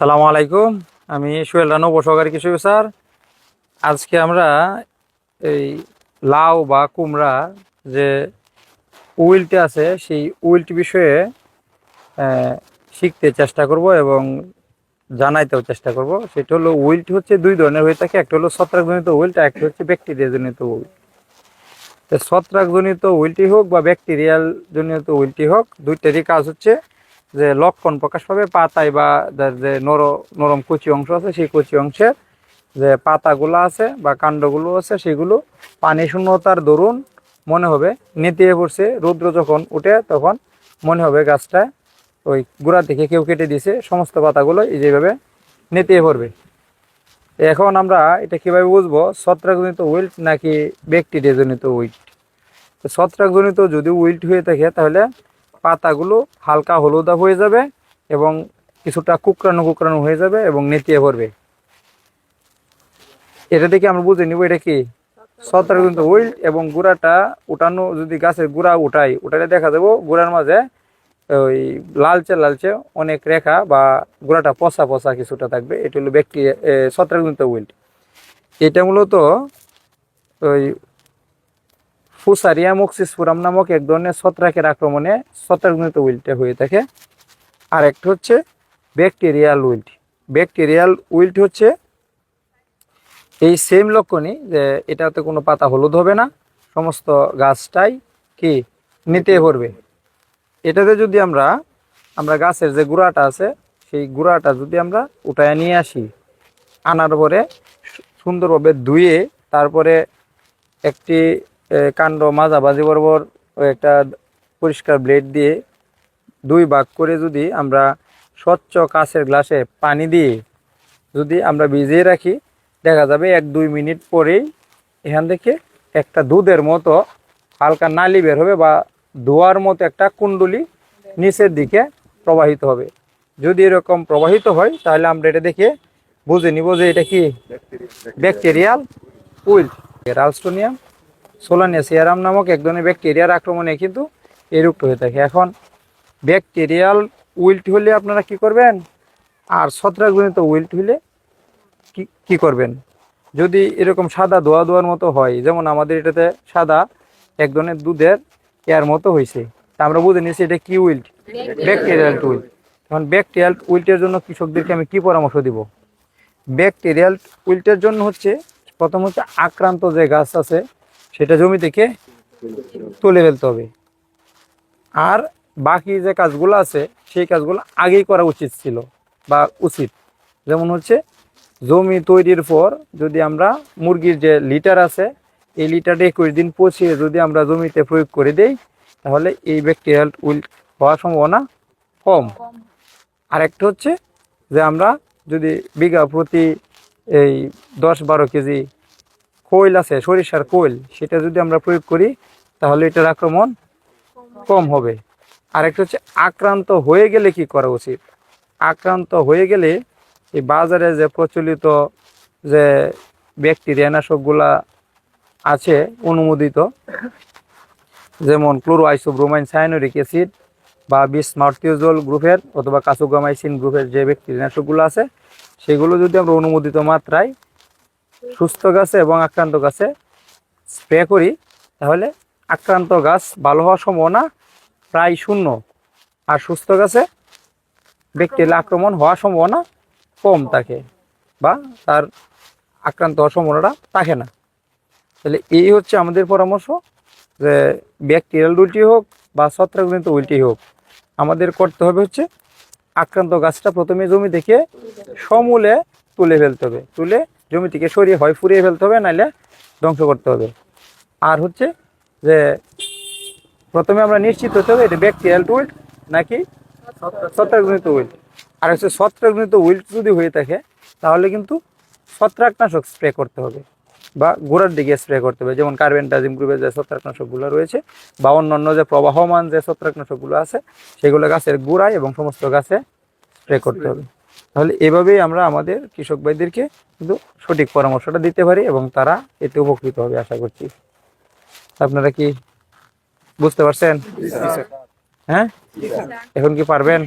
আসসালামু আলাইকুম। আমি সোহেল রানু, উপসহকারী কৃষি স্যার আজকে আমরা এই লাউ বা কুমড়া যে উইলটি আছে, সেই উইলটি বিষয়ে শিখতে চেষ্টা করব এবং জানাইতেও চেষ্টা করব। সেটা হলো উইলটি হচ্ছে দুই ধরনের হয়ে থাকে। একটা হলো ছত্রাকজনিত উইল্ট একটা হচ্ছে ব্যাকটেরিয়াজনিত উইল্ট। তো ছত্রাকজনিত উইলটি হোক বা ব্যাকটেরিয়াল জনিত উইলটি হোক, দুইটারই কাজ হচ্ছে যে লক্ষণ প্রকাশ পাবে, পাতায় বা যে নর নরম কচি অংশ আছে, সেই কচি অংশের যে পাতাগুলো আছে বা কাণ্ডগুলো আছে, সেগুলো পানি শূন্যতার দরুন মনে হবে। নেতিয়ে পড়ছে, রৌদ্র যখন উঠে তখন মনে হবে গাছটা ওই গোড়া থেকে কেউ কেটে দিয়েছে সমস্ত পাতাগুলো এই যেভাবে নেতিয়ে পড়বে। এখন আমরা এটা কীভাবে বুঝব? ছত্রাকজনিত উইল্ট নাকি ব্যাকটেরিয়াজনিত উইল্ট? ছত্রাকজনিত যদি উইল্ট হয়ে থাকে তাহলে পাতাগুলো হালকা হলুদা হয়ে যাবে এবং কিছুটা কুকরানো কুকরানো হয়ে যাবে এবং নেতিয়ে পড়বে এটা দেখে আমরা বুঝে নিব এটা কি? ছত্রাকজনিত উইল্ট এবং গুড়াটা উঠানো, যদি গাছের গুড়া উঠাই উঠালে দেখা যাব গুড়ার মাঝে ওই লালচে লালচে অনেক রেখা বা গোড়াটা পচা পচা কিছুটা থাকবে। এটা হলো ব্যাকটেরিয়া ছত্রাকজনিত উইল্ট এটা মূলত ওই ফুসারিয়া মক্সিসপুরাম নামক এক ধরনের ছত্রাকের আক্রমণে ছত্রাকজনিত উইল্টে হয়ে থাকে। আর একটা হচ্ছে ব্যাকটেরিয়াল উইল্ট। ব্যাকটেরিয়াল উইল্ট হচ্ছে এই সেম লক্ষণই যে এটাতে কোনো পাতা হলুদ হবে না, সমস্ত গাছটাই কি নিতে পড়বে এটাতে যদি আমরা আমরা গাছের যে গুঁড়াটা আছে, সেই গুঁড়াটা যদি আমরা উঠায় নিয়ে আসি, আনার পরে সুন্দরভাবে ধুয়ে তারপরে একটি কাণ্ড মাঝাবাজি বরাবর একটা পরিষ্কার ব্লেড দিয়ে দুই ভাগ করে যদি আমরা স্বচ্ছ কাঁচের গ্লাসে পানি দিয়ে যদি আমরা ভিজিয়ে রাখি দেখা যাবে এক দুই মিনিট পরেই এখান থেকে একটা দুধের মতো হালকা নালি বের হবে বা ধোয়ার মতো একটা কুণ্ডলি নিচের দিকে প্রবাহিত হবে। যদি এরকম প্রবাহিত হয় তাহলে আমরা এটা দেখে বুঝে নিব যে এটা কি bacterial wilt Ralstonia solanacearum নামক এক ধরনের ব্যাকটেরিয়ার আক্রমণে কিন্তু এরূপ হয়ে থাকে। এখন ব্যাকটেরিয়াল উইল্ট হলে আপনারা কি করবেন? আর ছত্রাকজনিত উইল্ট হলে কি কি করবেন? যদি এরকম সাদা ধোয়া ধোয়ার মতো হয় যেমন আমাদের এটাতে সাদা এক ধরনের দুধের এর মতো হয়েছে তা আমরা বুঝে নিয়েছি এটা কি উইল্ট ব্যাকটেরিয়াল উইল্ট এখন ব্যাকটেরিয়াল উইল্টের জন্য কৃষকদেরকে আমি কি পরামর্শ দিব? ব্যাকটেরিয়াল উইল্টের জন্য হচ্ছে প্রথম হচ্ছে আক্রান্ত যে গাছ আছে সেটা জমি থেকে তুলে ফেলতে হবে। আর বাকি যে কাজগুলো আছে, সেই কাজগুলো আগেই করা উচিত ছিল বা উচিত। যেমন হচ্ছে, জমি তৈরির পর যদি আমরা মুরগির যে লিটার আছে, এই লিটারটা একুশ দিন পচিয়ে যদি আমরা জমিতে প্রয়োগ করে দেই, তাহলে এই ব্যাকটেরিয়াল উইল হওয়ার সম্ভাবনা কম। আরেকটা হচ্ছে যে আমরা যদি বিঘা প্রতি এই দশ বারো কেজি কোয়েল আছে, সরিষার কোয়েল, সেটা যদি আমরা প্রয়োগ করি, তাহলে এটার আক্রমণ কম হবে। আরেকটা হচ্ছে আক্রান্ত হয়ে গেলে কি করা উচিত? আক্রান্ত হয়ে গেলে এই বাজারে যে প্রচলিত যে ব্যাকটেরিয়া নাশকগুলা আছে, অনুমোদিত, যেমন ক্লোরো আইসোব্রোমাইন সায়ানোরিক অ্যাসিড বা বিসমার্টিওজল গ্রুপের অথবা কাসুগামাইসিন গ্রুপের যে ব্যাকটেরিয়া নাশকগুলো আছে, সেগুলো যদি আমরা অনুমোদিত মাত্রায় সুস্থ গাছে এবং আক্রান্ত গাছে স্প্রে করি, তাহলে আক্রান্ত গাছ ভালো হওয়ার সম্ভাবনা প্রায় শূন্য। আর সুস্থ গাছে ব্যাকটেরিয়া আক্রমণ হওয়ার সম্ভাবনা কম থাকে বা তার আক্রান্ত হওয়ার সম্ভাবনাটা থাকে না। তাহলে এই হচ্ছে আমাদের পরামর্শ যে ব্যাকটেরিয়াল উল্টি হোক বা ছত্রাকজনিত উল্টি হোক, আমাদের করতে হবে হচ্ছে আক্রান্ত গাছটা প্রথমে জমি থেকে সমূলে তুলে ফেলতে হবে। তুলে জমি থেকে সরিয়ে হয়, ফুরিয়ে ফেলতে হবে নাহলে ধ্বংস করতে হবে। আর হচ্ছে যে প্রথমে আমরা নিশ্চিত হতে হবে, এটা ব্যাকটেরিয়াল উইল্ট নাকি ছত্রাকজনিত উইল্ট আর হচ্ছে ছত্রাকজনিত উইল্ট যদি হয়ে থাকে, তাহলে কিন্তু ছত্রাকনাশক স্প্রে করতে হবে বা গোড়ার দিকে স্প্রে করতে হবে। যেমন কার্বেন্টাজিম গ্রুপের যে ছত্রাকনাশকগুলো রয়েছে, বা অন্যান্য যে প্রবাহমান যে ছত্রাকনাশকগুলো আছে, সেগুলো গাছের গোড়ায় এবং সমস্ত গাছে স্প্রে করতে হবে। তাহলে এভাবেই আমরা আমাদের কৃষক ভাইদেরকে কিন্তু সঠিক পরামর্শটা দিতে পারি এবং তারা এতে উপকৃত হবে আশা করছি। আপনারা কি বুঝতে পারছেন? হ্যাঁ? এখন কি পারবেন?